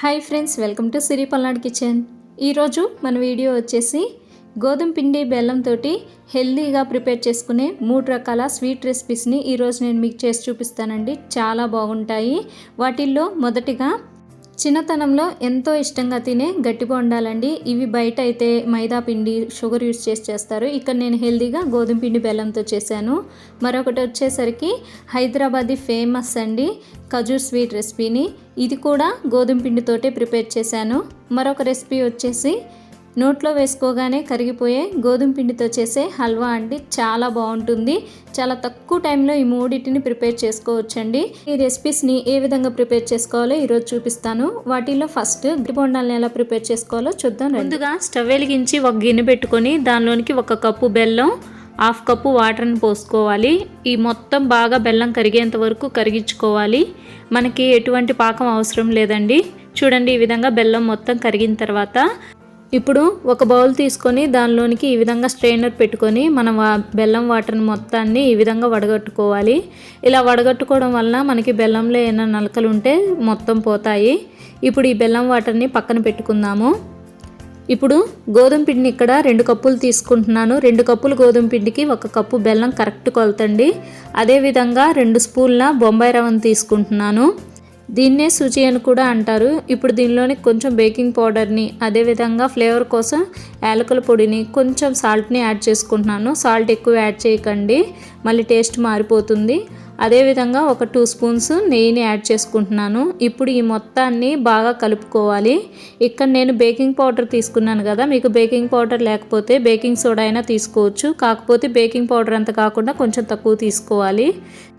Hi friends welcome to Siri Palnadu kitchen. ఈరోజు మన video వచ్చేసి గోధుమ పిండి బెల్లంతో హెల్దీగా ప్రిపేర్ చేసుకునే మూడు రకాల స్వీట్ రెసిపీస్ని ఈరోజు నేను మీకు చేసి చూపిస్తానండి. చాలా బాగుంటాయి. వాటిల్లో మొదటిగా చిన్నతనంలో ఎంతో ఇష్టంగా తినే గట్టి బొండాలండి ఇవి బయట అయితే మైదా పిండి షుగర్ యూస్ చేసి చేస్తారు. ఇక్కడ నేను హెల్దీగా గోధుమ పిండి బెల్లంతో చేశాను. మరొకటి వచ్చేసరికి హైదరాబాదీ ఫేమస్ అండి ఖజూర్ స్వీట్ రెసిపీని. ఇది కూడా గోధుమ పిండితోటే ప్రిపేర్ చేశాను. మరొక రెసిపీ వచ్చేసి నోట్లో వేసుకోగానే కరిగిపోయే గోధుమ పిండితో చేసే హల్వా అండి. చాలా బాగుంటుంది. చాలా తక్కువ టైంలో ఈ మూడింటిని ప్రిపేర్ చేసుకోవచ్చండి. ఈ రెసిపీస్ని ఏ విధంగా ప్రిపేర్ చేసుకోవాలో ఈరోజు చూపిస్తాను. వాటిలో ఫస్ట్ బొండాలను ఎలా ప్రిపేర్ చేసుకోవాలో చూద్దాం ముందుగా స్టవ్ వెలిగించి ఒక గిన్నె పెట్టుకొని దానిలోనికి ఒక కప్పు బెల్లం హాఫ్ కప్పు వాటర్ని పోసుకోవాలి. ఈ మొత్తం బాగా బెల్లం కరిగేంత వరకు కరిగించుకోవాలి. మనకి ఎటువంటి పాకం అవసరం లేదండి. చూడండి ఈ విధంగా బెల్లం మొత్తం కరిగిన తర్వాత ఇప్పుడు ఒక బౌల్ తీసుకొని దానిలోనికి ఈ విధంగా స్ట్రైనర్ పెట్టుకొని మనం బెల్లం వాటర్ని మొత్తాన్ని ఈ విధంగా వడగట్టుకోవాలి. ఇలా వడగట్టుకోవడం వలన మనకి బెల్లంలో ఏమైనా నలకలు ఉంటే మొత్తం పోతాయి. ఇప్పుడు ఈ బెల్లం వాటర్ని పక్కన పెట్టుకుందాము. ఇప్పుడు గోధుమ పిండిని ఇక్కడ రెండు కప్పులు తీసుకుంటున్నాను. రెండు కప్పులు గోధుమ పిండికి ఒక కప్పు బెల్లం కరెక్ట్ కొలతండి. అదేవిధంగా రెండు స్పూన్ల బొంబాయి రవ్వను తీసుకుంటున్నాను. దీన్నే సుచి అని కూడా అంటారు. ఇప్పుడు దీనిలోని కొంచెం బేకింగ్ పౌడర్ని అదేవిధంగా ఫ్లేవర్ కోసం యాలకుల పొడిని కొంచెం సాల్ట్ని యాడ్ చేసుకుంటున్నాను. సాల్ట్ ఎక్కువ యాడ్ చేయకండి. మళ్ళీ టేస్ట్ మారిపోతుంది. అదేవిధంగా ఒక టూ స్పూన్స్ నెయ్యిని యాడ్ చేసుకుంటున్నాను. ఇప్పుడు ఈ మొత్తాన్ని బాగా కలుపుకోవాలి. ఇక్కడ నేను బేకింగ్ పౌడర్ తీసుకున్నాను కదా మీకు బేకింగ్ పౌడర్ లేకపోతే బేకింగ్ సోడా అయినా తీసుకోవచ్చు. కాకపోతే బేకింగ్ పౌడర్ అంత కాకుండా కొంచెం తక్కువ తీసుకోవాలి.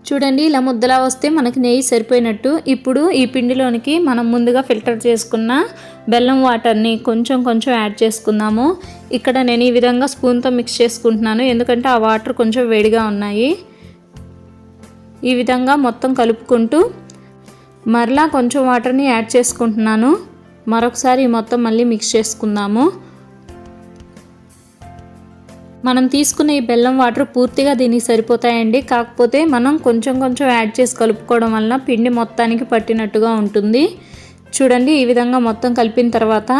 చూడండి ఇలా ముద్దలా వస్తే మనకి నెయ్యి సరిపోయినట్టు. ఇప్పుడు ఈ పిండిలోనికి మనం ముందుగా ఫిల్టర్ చేసుకున్న బెల్లం వాటర్ని కొంచెం కొంచెం యాడ్ చేసుకుందాము. ఇక్కడ నేను ఈ విధంగా స్పూన్తో మిక్స్ చేసుకుంటున్నాను. ఎందుకంటే ఆ వాటర్ కొంచెం వేడిగా ఉన్నాయి. ఈ విధంగా మొత్తం కలుపుకుంటూ మరలా కొంచెం వాటర్ని యాడ్ చేసుకుంటున్నాను. మరొకసారి మొత్తం మళ్ళీ మిక్స్ చేసుకుందాము. మనం తీసుకున్న ఈ బెల్లం వాటర్ పూర్తిగా దీనికి సరిపోతాయండి. కాకపోతే మనం కొంచెం కొంచెం యాడ్ చేసి కలుపుకోవడం వలన పిండి మొత్తానికి పట్టినట్టుగా ఉంటుంది. చూడండి ఈ విధంగా మొత్తం కలిపిన తర్వాత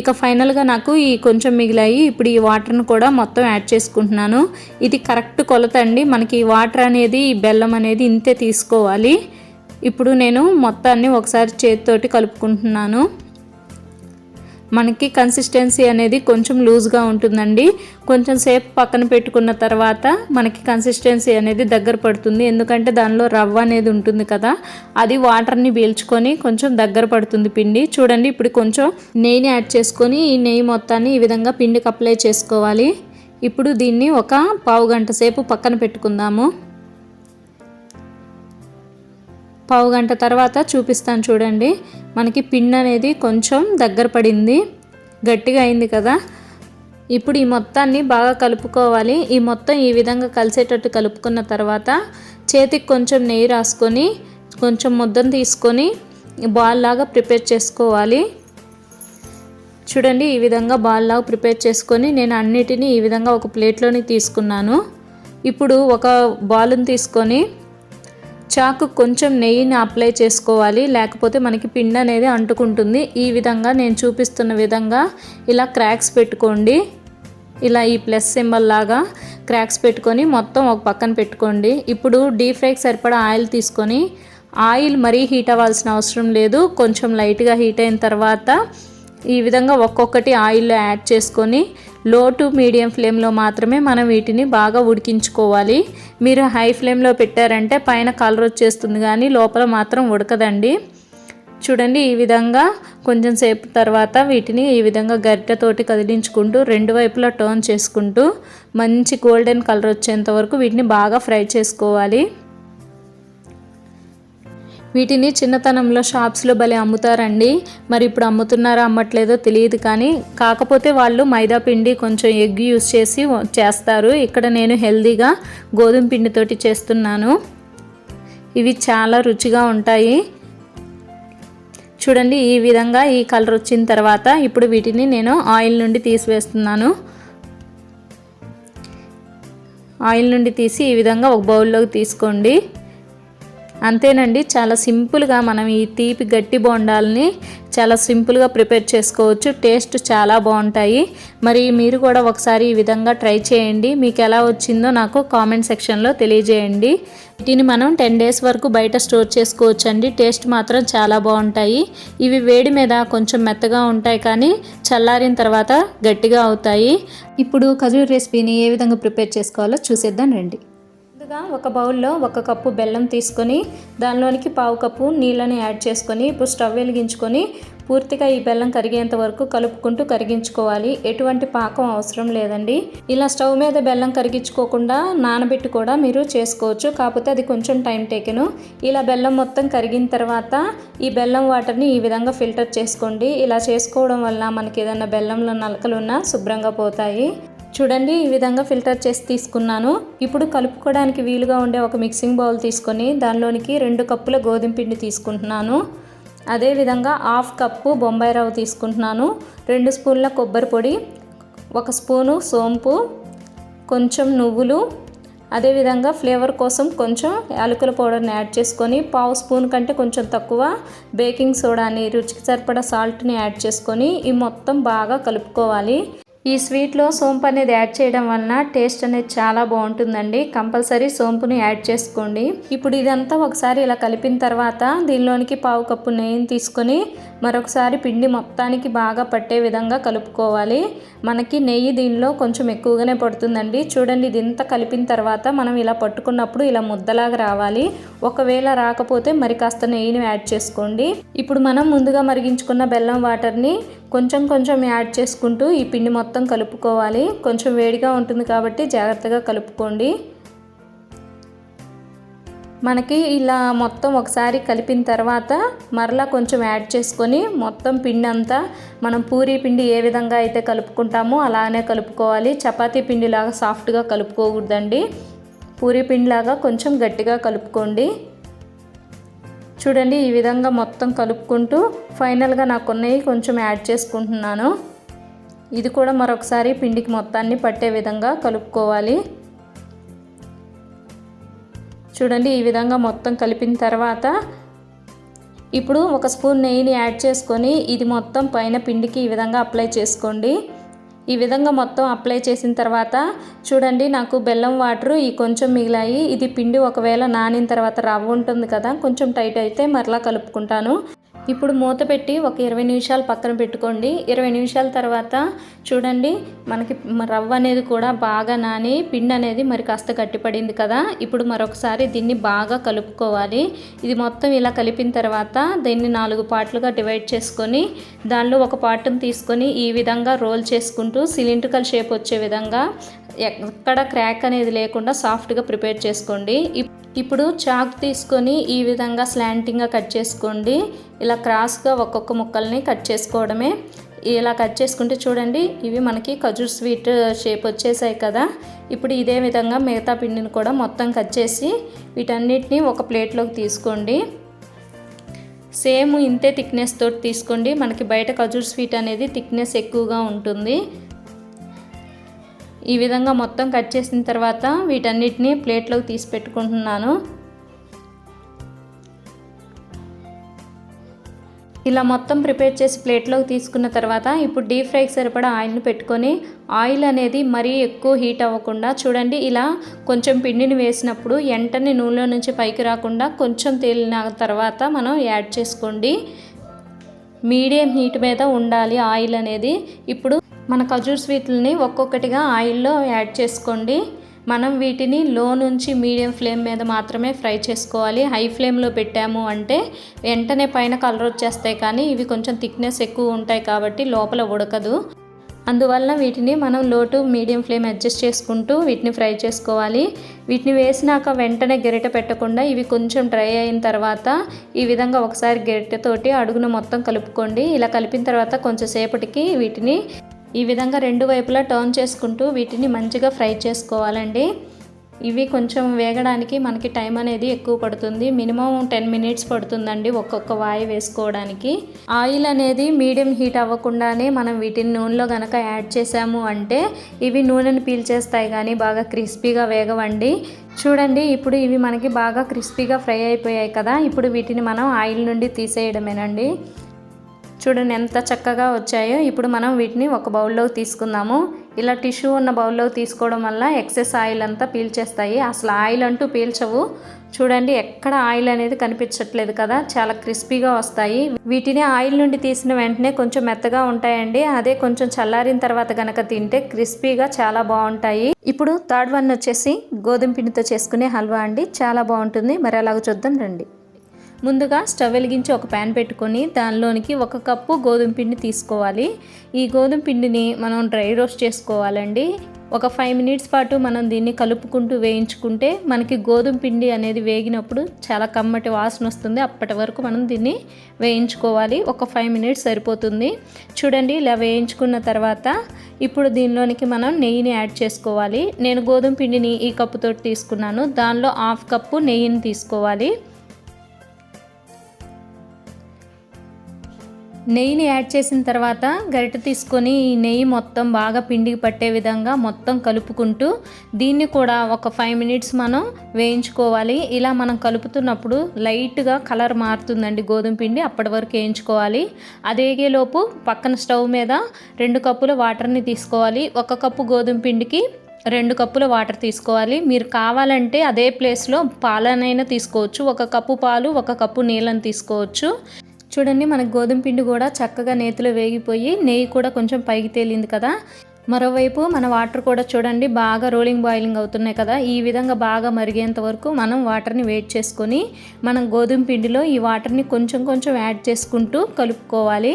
ఇక ఫైనల్గా నాకు ఈ కొంచెం మిగిలాయి ఇప్పుడు ఈ వాటర్ను కూడా మొత్తం యాడ్ చేసుకుంటున్నాను. ఇది కరెక్ట్ కొలత అండి. మనకి ఈ వాటర్ అనేది ఈ బెల్లం అనేది ఇంతే తీసుకోవాలి. ఇప్పుడు నేను మొత్తాన్ని ఒకసారి చేతితోటి కలుపుకుంటున్నాను. మనకి కన్సిస్టెన్సీ అనేది కొంచెం లూజ్గా ఉంటుందండి. కొంచెం సేపు పక్కన పెట్టుకున్న తర్వాత మనకి కన్సిస్టెన్సీ అనేది దగ్గర పడుతుంది. ఎందుకంటే దానిలో రవ్వ అనేది ఉంటుంది కదా అది వాటర్ని పీల్చుకొని కొంచెం దగ్గర పడుతుంది పిండి. చూడండి ఇప్పుడు కొంచెం నెయ్యిని యాడ్ చేసుకొని ఈ నెయ్యి మొత్తాన్ని ఈ విధంగా పిండికి అప్లై చేసుకోవాలి. ఇప్పుడు దీన్ని ఒక పావు గంట సేపు పక్కన పెట్టుకుందాము. పావు గంట తర్వాత చూపిస్తాను చూడండి. మనకి పిండి అనేది కొంచెం దగ్గర పడింది. గట్టిగా అయింది కదా. ఇప్పుడు ఈ మొత్తాన్ని బాగా కలుపుకోవాలి. ఈ మొత్తం ఈ విధంగా కలిసేటట్టు కలుపుకున్న తర్వాత చేతికి కొంచెం నెయ్యి రాసుకొని కొంచెం ముద్దను తీసుకొని బాల్ లాగా ప్రిపేర్ చేసుకోవాలి. చూడండి ఈ విధంగా బాల్ లాగా ప్రిపేర్ చేసుకొని నేను అన్నిటినీ ఈ విధంగా ఒక ప్లేట్లోని తీసుకున్నాను. ఇప్పుడు ఒక బాల్ని తీసుకొని చాకు కొంచెం నెయ్యిని అప్లై చేసుకోవాలి లేకపోతే మనకి పిండి అనేది అంటుకుంటుంది. ఈ విధంగా నేను చూపిస్తున్న విధంగా ఇలా క్రాక్స్ పెట్టుకోండి. ఇలా ఈ ప్లస్ సింబల్ లాగా క్రాక్స్ పెట్టుకొని మొత్తం ఒక పక్కన పెట్టుకోండి. ఇప్పుడు డీప్ ఫ్రైకి సరిపడా ఆయిల్ తీసుకొని ఆయిల్ మరీ హీట్ అవ్వాల్సిన అవసరం లేదు. కొంచెం లైట్గా హీట్ అయిన తర్వాత ఈ విధంగా ఒక్కొక్కటి ఆయిల్లో యాడ్ చేసుకొని లో టు మీడియం ఫ్లేమ్లో మాత్రమే మనం వీటిని బాగా ఉడికించుకోవాలి. మీరు హై ఫ్లేమ్లో పెట్టారంటే పైన కలర్ వచ్చేస్తుంది కానీ లోపల మాత్రం ఉడకదండి. చూడండి ఈ విధంగా కొంచెం సేపు తర్వాత వీటిని ఈ విధంగా గరిటెతోటి కదిలించుకుంటూ రెండు వైపులా టర్న్ చేసుకుంటూ మంచి గోల్డెన్ కలర్ వచ్చేంత వరకు వీటిని బాగా ఫ్రై చేసుకోవాలి. వీటిని చిన్నతనంలో షాప్స్లో భలే అమ్ముతారండి. మరి ఇప్పుడు అమ్ముతున్నారా అమ్మట్లేదో తెలియదు కానీ కాకపోతే వాళ్ళు మైదా పిండి కొంచెం ఎగ్ యూస్ చేసి చేస్తారు. ఇక్కడ నేను హెల్దీగా గోధుమ పిండితోటి చేస్తున్నాను. ఇవి చాలా రుచిగా ఉంటాయి. చూడండి ఈ విధంగా ఈ కలర్ వచ్చిన తర్వాత ఇప్పుడు వీటిని నేను ఆయిల్ నుండి తీసివేస్తున్నాను. ఆయిల్ నుండి తీసి ఈ విధంగా ఒక బౌల్లోకి తీసుకోండి. అంతేనండి చాలా సింపుల్గా మనం ఈ తీపి గట్టి బోండాలని చాలా సింపుల్గా ప్రిపేర్ చేసుకోవచ్చు. టేస్ట్ చాలా బాగుంటాయి. మరి మీరు కూడా ఒకసారి ఈ విధంగా ట్రై చేయండి. మీకు ఎలా వచ్చిందో నాకు కామెంట్ సెక్షన్లో తెలియజేయండి. వీటిని మనం టెన్ డేస్ వరకు బయట స్టోర్ చేసుకోవచ్చు అండి టేస్ట్ మాత్రం చాలా బాగుంటాయి. ఇవి వేడి మీద కొంచెం మెత్తగా ఉంటాయి కానీ చల్లారిన తర్వాత గట్టిగా అవుతాయి. ఇప్పుడు ఖజూర్ రెసిపీని ఏ విధంగా ప్రిపేర్ చేసుకోవాలో చూసేద్దాం రండి. ముందుగా ఒక బౌల్లో ఒక కప్పు బెల్లం తీసుకొని దానిలోనికి పావు కప్పు నీళ్ళని యాడ్ చేసుకొని ఇప్పుడు స్టవ్ వెలిగించుకొని పూర్తిగా ఈ బెల్లం కరిగేంత వరకు కలుపుకుంటూ కరిగించుకోవాలి. ఎటువంటి పాకం అవసరం లేదండి. ఇలా స్టవ్ మీద బెల్లం కరిగించుకోకుండా నానబెట్టి కూడా మీరు చేసుకోవచ్చు. కాకపోతే అది కొంచెం టైం టేకెను. ఇలా బెల్లం మొత్తం కరిగిన తర్వాత ఈ బెల్లం వాటర్ని ఈ విధంగా ఫిల్టర్ చేసుకోండి. ఇలా చేసుకోవడం వల్ల మనకి ఏదైనా బెల్లంలో నలకలు ఉన్నా శుభ్రంగా పోతాయి. చూడండి ఈ విధంగా ఫిల్టర్ చేసి తీసుకున్నాను. ఇప్పుడు కలుపుకోవడానికి వీలుగా ఉండే ఒక మిక్సింగ్ బౌల్ తీసుకొని దానిలోనికి రెండు కప్పుల గోధుమ పిండి తీసుకుంటున్నాను. అదేవిధంగా హాఫ్ కప్పు బొంబాయి రవ్వ తీసుకుంటున్నాను. రెండు స్పూన్ల కొబ్బరి పొడి ఒక స్పూను సోంపు కొంచెం నువ్వులు. అదేవిధంగా ఫ్లేవర్ కోసం కొంచెం యాలకుల పౌడర్ని యాడ్ చేసుకొని పావు స్పూన్ కంటే కొంచెం తక్కువ బేకింగ్ సోడాని రుచికి సరిపడా సాల్ట్ని యాడ్ చేసుకొని ఈ మొత్తం బాగా కలుపుకోవాలి. ఈ స్వీట్లో సోంపు అనేది యాడ్ చేయడం వలన టేస్ట్ అనేది చాలా బాగుంటుందండి. కంపల్సరీ సోంపుని యాడ్ చేసుకోండి. ఇప్పుడు ఇదంతా ఒకసారి ఇలా కలిపిన తర్వాత దీనిలోనికి పావు కప్పు నెయ్యిని తీసుకొని మరొకసారి పిండి మొత్తానికి బాగా పట్టే విధంగా కలుపుకోవాలి. మనకి నెయ్యి దీనిలో కొంచెం ఎక్కువగానే పడుతుందండి. చూడండి ఇది కలిపిన తర్వాత మనం ఇలా పట్టుకున్నప్పుడు ఇలా ముద్దలాగా రావాలి. ఒకవేళ రాకపోతే మరి కాస్త నెయ్యిని యాడ్ చేసుకోండి. ఇప్పుడు మనం ముందుగా మరిగించుకున్న బెల్లం వాటర్ని కొంచెం కొంచెం యాడ్ చేసుకుంటూ ఈ పిండి మొత్తం మొత్తం కలుపుకోవాలి. కొంచెం వేడిగా ఉంటుంది కాబట్టి జాగ్రత్తగా కలుపుకోండి. మనకి ఇలా మొత్తం ఒకసారి కలిపిన తర్వాత మరలా కొంచెం యాడ్ చేసుకొని మొత్తం పిండి అంతా మనం పూరీ పిండి ఏ విధంగా అయితే కలుపుకుంటామో అలానే కలుపుకోవాలి. చపాతీ పిండిలాగా సాఫ్ట్గా కలుపుకోకూడదండి. పూరీ పిండిలాగా కొంచెం గట్టిగా కలుపుకోండి. చూడండి ఈ విధంగా మొత్తం కలుపుకుంటూ ఫైనల్గా నాకున్నవి కొంచెం యాడ్ చేసుకుంటున్నాను. ఇది కూడా మరొకసారి పిండికి మొత్తాన్ని పట్టే విధంగా కలుపుకోవాలి. చూడండి ఈ విధంగా మొత్తం కలిపిన తర్వాత ఇప్పుడు ఒక స్పూన్ నెయ్యిని యాడ్ చేసుకొని ఇది మొత్తం పైన పిండికి ఈ విధంగా అప్లై చేసుకోండి. ఈ విధంగా మొత్తం అప్లై చేసిన తర్వాత చూడండి నాకు బెల్లం వాటర్ ఈ కొంచెం మిగిలాయి. ఇది పిండి ఒకవేళ నానిన తర్వాత రవ్వ ఉంటుంది కదా కొంచెం టైట్ అయితే మరలా కలుపుకుంటాను. ఇప్పుడు మూత పెట్టి ఒక ఇరవై నిమిషాలు పక్కన పెట్టుకోండి. ఇరవై నిమిషాల తర్వాత చూడండి మనకి రవ్వ అనేది కూడా బాగా నాని పిండి అనేది మరి కాస్త గట్టిపడింది కదా. ఇప్పుడు మరొకసారి దీన్ని బాగా కలుపుకోవాలి. ఇది మొత్తం ఇలా కలిపిన తర్వాత దీన్ని నాలుగు పార్ట్లుగా డివైడ్ చేసుకొని దానిలో ఒక పార్ట్ని తీసుకొని ఈ విధంగా రోల్ చేసుకుంటూ సిలిండ్రికల్ షేప్ వచ్చే విధంగా ఎక్కడ క్రాక్ అనేది లేకుండా సాఫ్ట్గా ప్రిపేర్ చేసుకోండి. ఇప్పుడు చాక్ తీసుకొని ఈ విధంగా స్లాంటింగ్గా కట్ చేసుకోండి. ఇలా క్రాస్గా ఒక్కొక్క ముక్కల్ని కట్ చేసుకోవడమే. ఇలా కట్ చేసుకుంటే చూడండి ఇవి మనకి ఖజూర్ స్వీట్ షేప్ వచ్చేసాయి కదా. ఇప్పుడు ఇదే విధంగా మిగతా పిండిని కూడా మొత్తం కట్ చేసి వీటన్నిటిని ఒక ప్లేట్లోకి తీసుకోండి. సేమ్ ఇంతే థిక్నెస్ తోటి తీసుకోండి. మనకి బయట ఖజూర్ స్వీట్ అనేది థిక్నెస్ ఎక్కువగా ఉంటుంది. ఈ విధంగా మొత్తం కట్ చేసిన తర్వాత వీటన్నిటిని ప్లేట్లోకి తీసి పెట్టుకుంటున్నాను. ఇలా మొత్తం ప్రిపేర్ చేసి ప్లేట్లోకి తీసుకున్న తర్వాత ఇప్పుడు డీప్ ఫ్రైకి సరిపడా ఆయిల్ని పెట్టుకొని ఆయిల్ అనేది మరీ ఎక్కువ హీట్ అవ్వకుండా చూడండి ఇలా కొంచెం పిండిని వేసినప్పుడు వెంటనే నూనెలో నుంచి పైకి రాకుండా కొంచెం తేలిన తర్వాత మనం యాడ్ చేసుకోండి. మీడియం హీట్ మీద ఉండాలి ఆయిల్ అనేది. ఇప్పుడు మన ఖజూర్ స్వీట్లని ఒక్కొక్కటిగా ఆయిల్లో యాడ్ చేసుకోండి. మనం వీటిని లో నుంచి మీడియం ఫ్లేమ్ మీద మాత్రమే ఫ్రై చేసుకోవాలి. హై ఫ్లేమ్లో పెట్టాము అంటే వెంటనే పైన కలర్ వచ్చేస్తాయి కానీ ఇవి కొంచెం థిక్నెస్ ఎక్కువ ఉంటాయి కాబట్టి లోపల ఉడకదు. అందువల్ల వీటిని మనం లో టు మీడియం ఫ్లేమ్ అడ్జస్ట్ చేసుకుంటూ వీటిని ఫ్రై చేసుకోవాలి. వీటిని వేసినాక వెంటనే గెరిట పెట్టకుండా ఇవి కొంచెం డ్రై అయిన తర్వాత ఈ విధంగా ఒకసారి గెరిటతోటి అడుగును మొత్తం కలుపుకోండి. ఇలా కలిపిన తర్వాత కొంచెం సేపటికి వీటిని ఈ విధంగా రెండు వైపులా టర్న్ చేసుకుంటూ వీటిని మంచిగా ఫ్రై చేసుకోవాలండి. ఇవి కొంచెం వేగడానికి మనకి టైం అనేది ఎక్కువ పడుతుంది. మినిమం టెన్ మినిట్స్ పడుతుందండి ఒక్కొక్క వాయి వేసుకోవడానికి. ఆయిల్ అనేది మీడియం హీట్ అవ్వకుండానే మనం వీటిని నూనెలో కనుక యాడ్ చేసాము అంటే ఇవి నూనెను పీల్చేస్తాయి కానీ బాగా క్రిస్పీగా వేగవండి. చూడండి ఇప్పుడు ఇవి మనకి బాగా క్రిస్పీగా ఫ్రై అయిపోయాయి కదా. ఇప్పుడు వీటిని మనం ఆయిల్ నుండి తీసేయడమేనండి. చూడండి ఎంత చక్కగా వచ్చాయో. ఇప్పుడు మనం వీటిని ఒక బౌల్లోకి తీసుకుందాము. ఇలా టిష్యూ ఉన్న బౌల్లోకి తీసుకోవడం వల్ల ఎక్సెస్ ఆయిల్ అంతా పీల్చేస్తాయి. అసలు ఆయిల్ అంటూ పీల్చవు. చూడండి ఎక్కడ ఆయిల్ అనేది కనిపించట్లేదు కదా. చాలా క్రిస్పీగా వస్తాయి. వీటిని ఆయిల్ నుండి తీసిన వెంటనే కొంచెం మెత్తగా ఉంటాయండి. అదే కొంచెం చల్లారిన తర్వాత కనుక తింటే క్రిస్పీగా చాలా బాగుంటాయి. ఇప్పుడు థర్డ్ వన్ వచ్చేసి గోధుమ పిండితో చేసుకునే హల్వా అండి. చాలా బాగుంటుంది. మరి అలాగ చూద్దాం రండి. ముందుగా స్టవ్ వెలిగించి ఒక ప్యాన్ పెట్టుకొని దానిలోనికి ఒక కప్పు గోధుమ పిండి తీసుకోవాలి. ఈ గోధుమ పిండిని మనం డ్రై రోస్ట్ చేసుకోవాలండి. ఒక ఫైవ్ మినిట్స్ పాటు మనం దీన్ని కలుపుకుంటూ వేయించుకుంటే మనకి గోధుమ పిండి అనేది వేగినప్పుడు చాలా కమ్మటి వాసన వస్తుంది. అప్పటి వరకు మనం దీన్ని వేయించుకోవాలి. ఒక ఫైవ్ మినిట్స్ సరిపోతుంది. చూడండి ఇలా వేయించుకున్న తర్వాత ఇప్పుడు దీనిలోనికి మనం నెయ్యిని యాడ్ చేసుకోవాలి. నేను గోధుమ పిండిని ఈ కప్పుతో తీసుకున్నాను. దానిలో హాఫ్ కప్పు నెయ్యిని తీసుకోవాలి. నెయ్యిని యాడ్ చేసిన తర్వాత గరిటె తీసుకొని ఈ నెయ్యి మొత్తం బాగా పిండికి పట్టే విధంగా మొత్తం కలుపుకుంటూ దీన్ని కూడా ఒక ఫైవ్ మినిట్స్ మనం వేయించుకోవాలి. ఇలా మనం కలుపుతున్నప్పుడు లైట్గా కలర్ మారుతుందండి గోధుమ పిండి అప్పటి వరకు వేయించుకోవాలి. అదేగేలోపు పక్కన స్టవ్ మీద రెండు కప్పుల వాటర్ని తీసుకోవాలి. ఒక కప్పు గోధుమ పిండికి రెండు కప్పుల వాటర్ తీసుకోవాలి. మీరు కావాలంటే అదే ప్లేస్లో పాలనైనా తీసుకోవచ్చు. ఒక కప్పు పాలు ఒక కప్పు నీళ్ళని తీసుకోవచ్చు. చూడండి మనకు గోధుమ పిండి కూడా చక్కగా నేతిలో వేగిపోయి నెయ్యి కూడా కొంచెం పైకి తేలింది కదా. మరోవైపు మన వాటర్ కూడా చూడండి బాగా రోలింగ్ బాయిలింగ్ అవుతున్నాయి కదా. ఈ విధంగా బాగా మరిగేంత వరకు మనం వాటర్ని వెయిట్ చేసుకొని మనం గోధుమ పిండిలో ఈ వాటర్ని కొంచెం కొంచెం యాడ్ చేసుకుంటూ కలుపుకోవాలి.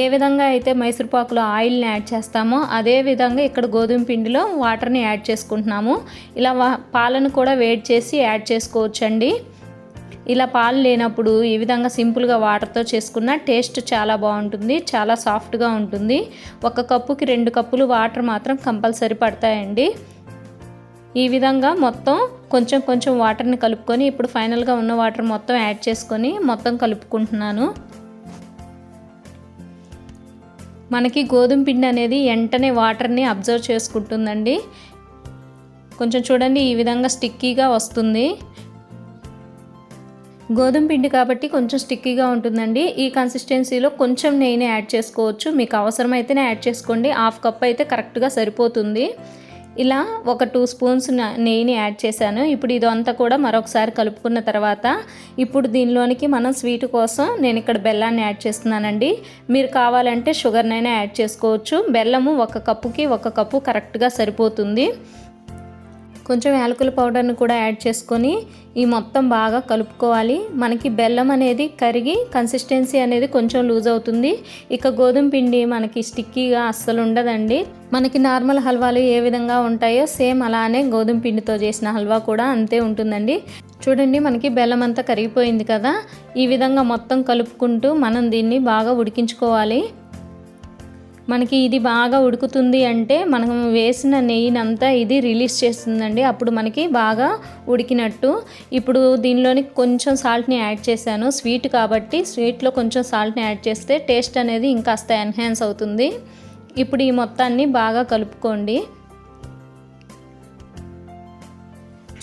ఏ విధంగా అయితే మైసూర్పాకులో ఆయిల్ని యాడ్ చేస్తామో అదే విధంగా ఇక్కడ గోధుమ పిండిలో వాటర్ని యాడ్ చేసుకుంటున్నాము. ఇలా పాలను కూడా వేడి చేసి యాడ్ చేసుకోవచ్చండి. ఇలా పాలు లేనప్పుడు ఈ విధంగా సింపుల్గా వాటర్తో చేసుకున్న టేస్ట్ చాలా బాగుంటుంది చాలా సాఫ్ట్గా ఉంటుంది. ఒక కప్పుకి రెండు కప్పులు వాటర్ మాత్రం కంపల్సరీ పడతాయండి. ఈ విధంగా మొత్తం కొంచెం కొంచెం వాటర్ని కలుపుకొని ఇప్పుడు ఫైనల్గా ఉన్న వాటర్ మొత్తం యాడ్ చేసుకొని మొత్తం కలుపుకుంటున్నాను. మనకి గోధుమ పిండి అనేది వెంటనే వాటర్ని అబ్జర్వ్ చేసుకుంటుందండి. కొంచెం చూడండి ఈ విధంగా స్టిక్కీగా వస్తుంది. గోధుమ పిండి కాబట్టి కొంచెం స్టిక్కీగా ఉంటుందండి. ఈ కన్సిస్టెన్సీలో కొంచెం నెయ్యిని యాడ్ చేసుకోవచ్చు. మీకు అవసరమైతేనే యాడ్ చేసుకోండి. హాఫ్ కప్ అయితే కరెక్ట్గా సరిపోతుంది. ఇలా ఒక టూ స్పూన్స్ నెయ్యిని యాడ్ చేశాను. ఇప్పుడు ఇదంతా కూడా మరొకసారి కలుపుకున్న తర్వాత ఇప్పుడు దీనిలోనికి మనం స్వీట్ కోసం నేను ఇక్కడ బెల్లాన్ని యాడ్ చేస్తున్నానండి. మీరు కావాలంటే షుగర్నైనా యాడ్ చేసుకోవచ్చు. బెల్లము ఒక కప్పుకి ఒక కప్పు కరెక్ట్గా సరిపోతుంది. కొంచెం యాలకుల పౌడర్ని కూడా యాడ్ చేసుకొని ఈ మొత్తం బాగా కలుపుకోవాలి. మనకి బెల్లం అనేది కరిగి కన్సిస్టెన్సీ అనేది కొంచెం లూజ్ అవుతుంది. ఇక గోధుమ పిండి మనకి స్టిక్కీగా అస్సలు ఉండదండి. మనకి నార్మల్ హల్వాలు ఏ విధంగా ఉంటాయో సేమ్ అలానే గోధుమ పిండితో చేసిన హల్వా కూడా అంతే ఉంటుందండి. చూడండి మనకి బెల్లం అంతా కరిగిపోయింది కదా. ఈ విధంగా మొత్తం కలుపుకుంటూ మనం దీన్ని బాగా ఉడికించుకోవాలి. మనకి ఇది బాగా ఉడుకుతుంది అంటే మనం వేసిన నెయ్యినంతా ఇది రిలీజ్ చేస్తుందండి. అప్పుడు మనకి బాగా ఉడికినట్టు. ఇప్పుడు దీనిలోని కొంచెం సాల్ట్ని యాడ్ చేశాను. స్వీట్ కాబట్టి స్వీట్లో కొంచెం సాల్ట్ని యాడ్ చేస్తే టేస్ట్ అనేది ఇంకాస్త ఎన్హాన్స్ అవుతుంది. ఇప్పుడు ఈ మొత్తాన్ని బాగా కలుపుకోండి.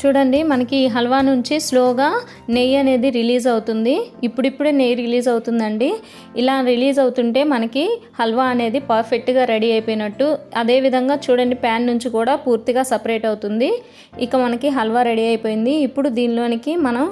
చూడండి మనకి హల్వా నుంచి స్లోగా నెయ్యి అనేది రిలీజ్ అవుతుంది. ఇప్పుడిప్పుడే నెయ్యి రిలీజ్ అవుతుందండి. ఇలా రిలీజ్ అవుతుంటే మనకి హల్వా అనేది పర్ఫెక్ట్గా రెడీ అయిపోయినట్టు అదేవిధంగా చూడండి ప్యాన్ నుంచి కూడా పూర్తిగా సపరేట్ అవుతుంది. ఇక మనకి హల్వా రెడీ అయిపోయింది. ఇప్పుడు దీనిలోనికి మనం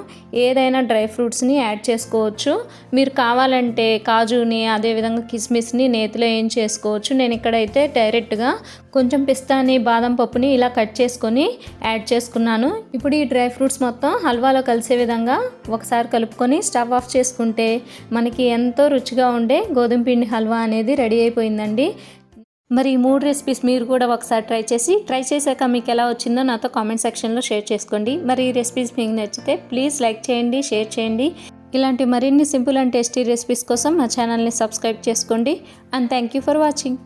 ఏదైనా డ్రై ఫ్రూట్స్ని యాడ్ చేసుకోవచ్చు. మీరు కావాలంటే కాజుని అదేవిధంగా కిస్మిస్ని నేతిలో ఏం చేసుకోవచ్చు. నేను ఇక్కడైతే డైరెక్ట్గా కొంచెం పిస్తాని బాదం పప్పుని ఇలా కట్ చేసుకొని యాడ్ చేసుకున్నాను. ఇప్పుడు ఈ డ్రై ఫ్రూట్స్ మొత్తం హల్వాలో కలిసే విధంగా ఒకసారి కలుపుకొని స్టవ్ ఆఫ్ చేసుకుంటే మనకి ఎంతో రుచిగా ఉండే గోధుమ పిండి హల్వా అనేది రెడీ అయిపోయిందండి. మరి ఈ మూడు రెసిపీస్ మీరు కూడా ఒకసారి ట్రై చేసి ట్రై చేశాక మీకు ఎలా వచ్చిందో నాతో కామెంట్ సెక్షన్లో షేర్ చేసుకోండి. మరి ఈ రెసిపీస్ మీకు నచ్చితే ప్లీజ్ లైక్ చేయండి షేర్ చేయండి. ఇలాంటి మరిన్ని సింపుల్ అండ్ టేస్టీ రెసిపీస్ కోసం మా ఛానల్ని సబ్స్క్రైబ్ చేసుకోండి. And thank you for watching.